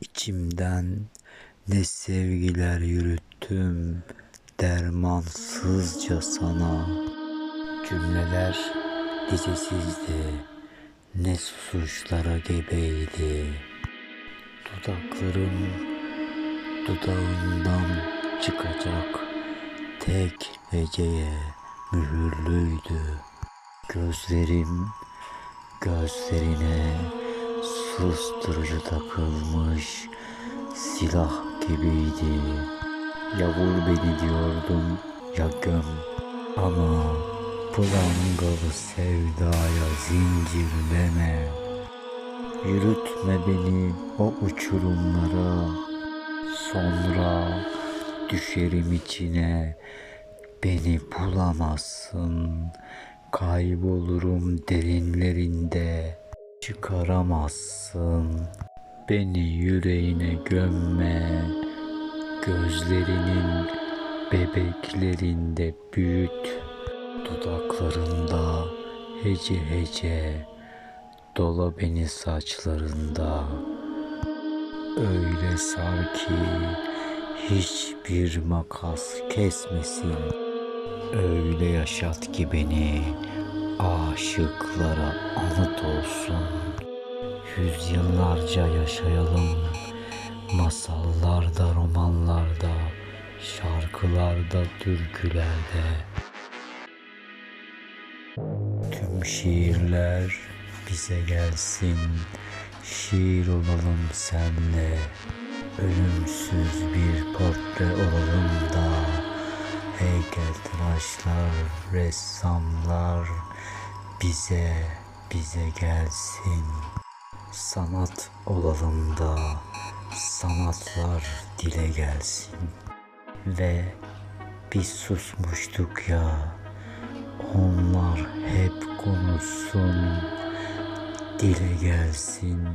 İçimden ne sevgiler yürüttüm dermansızca sana. Cümleler dizesizdi, ne susuşlara gebeydi. Dudaklarım dudağından çıkacak tek heceye mühürlüydü. Gözlerim gözlerine susturucu takılmış silah gibiydi. Ya vur beni diyordum ya göm. Ama prangalı sevdaya zincirleme. Yürütme beni o uçurumlara. Sonra düşerim içine. Beni bulamazsın. Kaybolurum derinlerinde çıkaramazsın. Beni yüreğine gömme. Gözlerinin bebeklerinde büyüt. Dudaklarında hece hece dola beni saçlarında. Öyle sar ki hiçbir makas kesmesin. Öyle yaşat ki beni aşıklara anıt olsun. Yüzyıllarca yaşayalım. Masallarda romanlarda şarkılarda türkülerde. Tüm şiirler bize gelsin. Şiir olalım senle. Ölümsüz bir portre olalım da. Heykeltıraşlar, ressamlar Bize, bize gelsin Sanat olalım da Sanatlar dile gelsin Ve biz susmuştuk ya onlar hep konuşsun, dile gelsin.